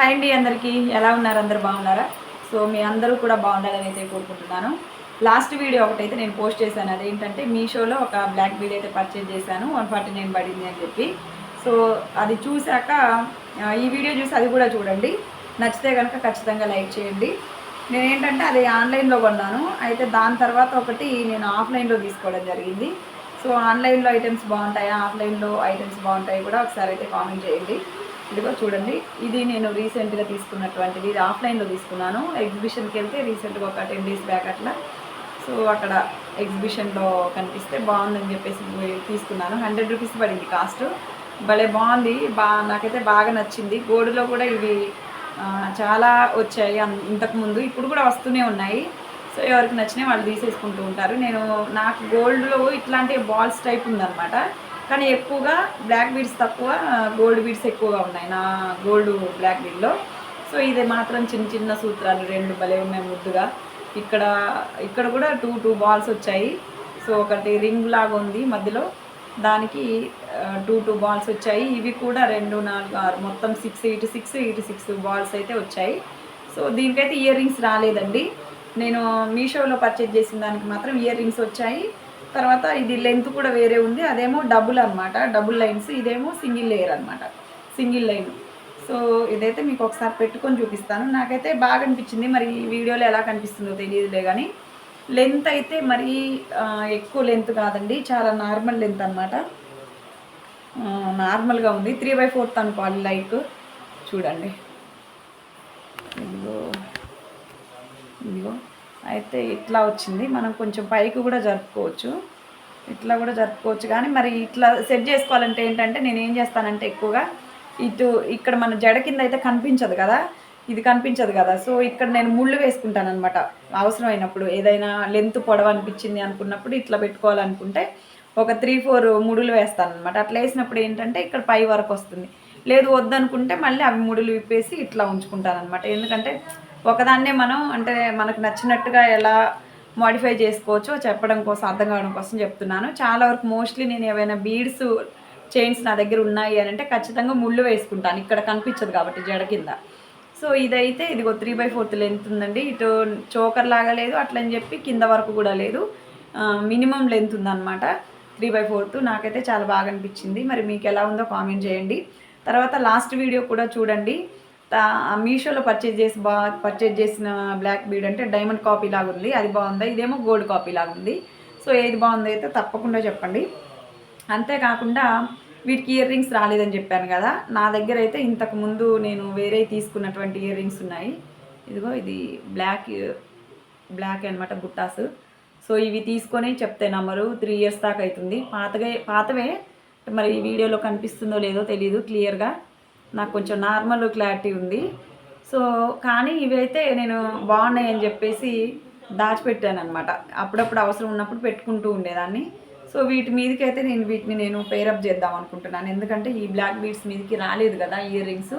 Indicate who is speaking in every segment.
Speaker 1: Hi అండి అందరికీ. ఎలా ఉన్నారు? అందరు బాగున్నారా? సో మీ అందరూ కూడా బాగుండాలని అయితే కోరుకుంటున్నాను. లాస్ట్ వీడియో ఒకటైతే నేను పోస్ట్ చేశాను. అదేంటంటే మీషోలో ఒక బ్లాక్ బీడ్ అయితే పర్చేజ్ చేశాను. వన్ ఫార్టీ నైన్ పడింది అని చెప్పి. సో అది చూశాక ఈ వీడియో చూసి అది కూడా చూడండి. నచ్చితే కనుక ఖచ్చితంగా లైక్ చేయండి. నేను ఏంటంటే అది ఆన్లైన్లో కొన్నాను. అయితే దాని తర్వాత ఒకటి నేను ఆఫ్లైన్లో తీసుకోవడం జరిగింది. సో ఆన్లైన్లో ఐటమ్స్ బాగుంటాయా? ఆఫ్లైన్లో ఐటమ్స్ బాగుంటాయి కూడా ఒకసారి అయితే కామెంట్ చేయండి. ఇదిగో చూడండి. ఇది నేను రీసెంట్గా తీసుకున్నటువంటిది. ఇది ఆఫ్లైన్లో తీసుకున్నాను. ఎగ్జిబిషన్కి వెళ్తే రీసెంట్గా ఒక టెన్ డేస్ బ్యాక్ అట్లా. సో అక్కడ ఎగ్జిబిషన్లో కనిపిస్తే బాగుందని చెప్పేసి తీసుకున్నాను. హండ్రెడ్ రూపీస్ పడింది కాస్ట్. భలే బాగుంది. బా నాకైతే బాగా నచ్చింది. గోడులో కూడా ఇవి చాలా వచ్చాయి. ఇంతకుముందు ఇప్పుడు కూడా వస్తూనే ఉన్నాయి. సో ఎవరికి నచ్చినా వాళ్ళు తీసేసుకుంటూ ఉంటారు. నేను నాకు గోల్డ్లో ఇట్లాంటి బాల్స్ టైప్ ఉందన్నమాట. కానీ ఎక్కువగా బ్లాక్ బీడ్స్ తక్కువ గోల్డ్ బీడ్స్ ఎక్కువగా ఉన్నాయి నా గోల్డ్ బ్లాక్ బీడ్లో సో ఇది మాత్రం చిన్న చిన్న సూత్రాలు రెండు భలే ఉన్నాయి ముద్దుగా. ఇక్కడ ఇక్కడ కూడా టూ టూ బాల్స్ వచ్చాయి. సో ఒకటి రింగ్ లాగా ఉంది మధ్యలో. దానికి టూ టూ బాల్స్ వచ్చాయి. ఇవి కూడా రెండు నాలుగు ఆరు మొత్తం సిక్స్ ఇటు సిక్స్ ఇటు సిక్స్ బాల్స్ అయితే వచ్చాయి. సో దీనికైతే ఇయర్ రింగ్స్ రాలేదండి. నేను మీషోలో పర్చేజ్ చేసిన దానికి మాత్రం ఇయర్ రింగ్స్ వచ్చాయి. తర్వాత ఇది లెంత్ కూడా వేరే ఉంది. అదేమో డబుల్ అన్నమాట. డబుల్ లైన్స్ ఇదేమో సింగిల్ లేయర్ అనమాట సింగిల్ లైన్ సో ఇదైతే మీకు ఒకసారి పెట్టుకొని చూపిస్తాను. నాకైతే బాగా అనిపించింది. మరి ఈ వీడియోలో ఎలా కనిపిస్తుందో తెలియదులే కానీ లెంత్ అయితే మరీ ఎక్కువ లెంత్ కాదండి. చాలా నార్మల్ లెంత్ అనమాట నార్మల్గా ఉంది. త్రీ బై ఫోర్త్ అనుకోవాలి లైక్ చూడండి ఇదిగో ఇదిగో అయితే ఇట్లా వచ్చింది. మనం కొంచెం పైకి కూడా జరుపుకోవచ్చు. ఇట్లా కూడా జరుపుకోవచ్చు. కానీ మరి ఇట్లా సెట్ చేసుకోవాలంటే ఏంటంటే నేను ఏం చేస్తానంటే ఎక్కువగా ఇటు ఇక్కడ మన జడ కింద అయితే కనిపించదు కదా? ఇది కనిపించదు కదా? సో ఇక్కడ నేను ముళ్ళు వేసుకుంటాను అనమాట అవసరమైనప్పుడు ఏదైనా లెంత్ పొడవ అనిపించింది అనుకున్నప్పుడు ఇట్లా పెట్టుకోవాలనుకుంటే ఒక త్రీ ఫోర్ ముడులు వేస్తాను అనమాట అట్లా వేసినప్పుడు ఏంటంటే ఇక్కడ పై వరకు వస్తుంది. లేదు వద్దనుకుంటే మళ్ళీ అవి ముడులు విప్పేసి ఇట్లా ఉంచుకుంటాను అనమాట ఎందుకంటే ఒకదాన్నే మనం అంటే మనకు నచ్చినట్టుగా ఎలా మాడిఫై చేసుకోవచ్చో చెప్పడం కోసం అర్థం కావడం కోసం చెప్తున్నాను. చాలా వరకు మోస్ట్లీ నేను ఏవైనా బీడ్స్ చైన్స్ నా దగ్గర ఉన్నాయి అని అంటే ఖచ్చితంగా ముళ్ళు వేసుకుంటాను. ఇక్కడ కనిపించదు కాబట్టి జడ కింద. సో ఇదైతే ఇదిగో త్రీ బై ఫోర్త్ లెంత్ ఉందండి. ఇటు చోకర్ లాగా లేదు అట్లని చెప్పి కింద వరకు కూడా లేదు. మినిమం లెంత్ ఉందన్నమాట. త్రీ బై ఫోర్త్ నాకైతే చాలా బాగా అనిపించింది. మరి మీకు ఎలా ఉందో కామెంట్ చేయండి. తర్వాత లాస్ట్ వీడియో కూడా చూడండి. మీషోలో పర్చేజ్ చేసి బా పర్చేజ్ చేసిన బ్లాక్ బీడ్ అంటే డైమండ్ కాపీ లాగా ఉంది. అది బాగుందా? ఇదేమో గోల్డ్ కాపీ లాగా ఉంది. సో ఏది బాగుందో అయితే తప్పకుండా చెప్పండి. అంతేకాకుండా వీటికి ఇయర్ రింగ్స్ రాలేదని చెప్పాను కదా. నా దగ్గర అయితే ఇంతకు ముందు నేను వేరే తీసుకున్నటువంటి ఇయర్ రింగ్స్ ఉన్నాయి. ఇదిగో ఇది బ్లాక్ బ్లాక్ అనమాట బుట్టాస్. సో ఇవి తీసుకొని చెప్తే నమ్మరు. త్రీ ఇయర్స్ దాకా అవుతుంది. పాతగా పాతవే. మరి ఈ వీడియోలో కనిపిస్తుందో లేదో తెలియదు క్లియర్గా నాకు కొంచెం నార్మల్ క్లారిటీ ఉంది. సో కానీ ఇవైతే నేను బాగున్నాయి అని చెప్పేసి దాచిపెట్టాను అనమాట అప్పుడప్పుడు అవసరం ఉన్నప్పుడు పెట్టుకుంటూ ఉండేదాన్ని. సో వీటి మీదకి అయితే నేను వీటిని నేను పేరప్ చేద్దాం అనుకుంటున్నాను. ఎందుకంటే ఈ బ్లాక్ బీడ్స్ మీదకి రాలేదు కదా ఇయర్ రింగ్స్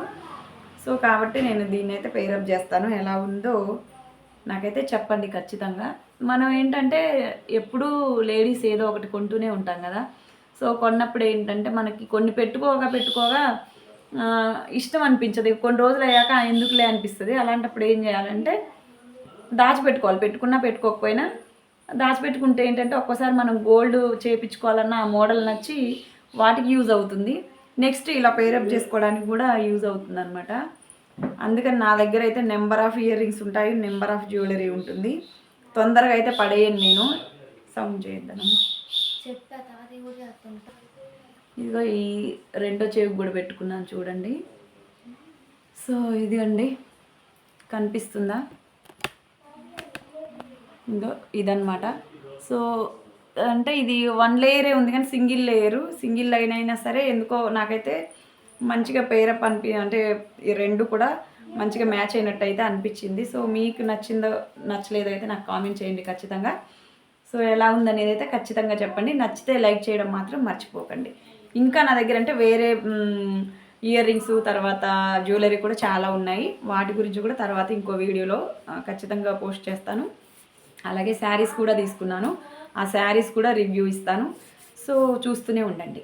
Speaker 1: సో కాబట్టి నేను దీన్ని అయితే పేరప్ చేస్తాను. ఎలా ఉందో నాకైతే చెప్పండి ఖచ్చితంగా. మనం ఏంటంటే ఎప్పుడూ లేడీస్ ఏదో ఒకటి కొంటూనే ఉంటాం కదా. సో కొన్నప్పుడు ఏంటంటే మనకి కొన్ని పెట్టుకోగా పెట్టుకోగా ఇష్టం అనిపించదు. కొన్ని రోజులు అయ్యాక ఎందుకులే అనిపిస్తుంది. అలాంటప్పుడు ఏం చేయాలంటే దాచిపెట్టుకోవాలి. పెట్టుకున్నా పెట్టుకోకపోయినా దాచిపెట్టుకుంటే ఏంటంటే ఒక్కోసారి మనం గోల్డ్ చేయించుకోవాలన్నా ఆ మోడల్ నచ్చి వాటికి యూజ్ అవుతుంది. నెక్స్ట్ ఇలా పేరప్ చేసుకోవడానికి కూడా యూజ్ అవుతుంది అనమాట అందుకని నా దగ్గర అయితే నెంబర్ ఆఫ్ ఇయర్ రింగ్స్ ఉంటాయి. నెంబర్ ఆఫ్ జ్యువెలరీ ఉంటుంది. తొందరగా అయితే పడేయను నేను. సౌండ్ చేద్దాను
Speaker 2: చెప్పా తాతయ్య కూడా చేస్తుంటా
Speaker 1: ఇదిగో ఈ రెండో చెవి కూడా పెట్టుకున్నాను చూడండి. సో ఇది అండి కనిపిస్తుందా? ఇదో ఇదన్నమాట. సో అంటే ఇది వన్ లేయరే ఉంది కానీ సింగిల్ లేయరు. సింగిల్ లైన్ అయినా సరే ఎందుకో నాకైతే మంచిగా పేరప్ అనిపి అంటే ఈ రెండు కూడా మంచిగా మ్యాచ్ అయినట్టు అయితే అనిపించింది. సో మీకు నచ్చిందో నచ్చలేదో అయితే నాకు కామెంట్ చేయండి ఖచ్చితంగా. సో ఎలా ఉందనేది అయితే ఖచ్చితంగా చెప్పండి. నచ్చితే లైక్ చేయడం మాత్రం మర్చిపోకండి. ఇంకా నా దగ్గర అంటే వేరే ఇయర్ రింగ్స్ తర్వాత జ్యువెలరీ కూడా చాలా ఉన్నాయి. వాటి గురించి కూడా తర్వాత ఇంకో వీడియోలో ఖచ్చితంగా పోస్ట్ చేస్తాను. అలాగే శారీస్ కూడా తీసుకున్నాను. ఆ శారీస్ కూడా రివ్యూ ఇస్తాను. సో చూస్తూనే ఉండండి.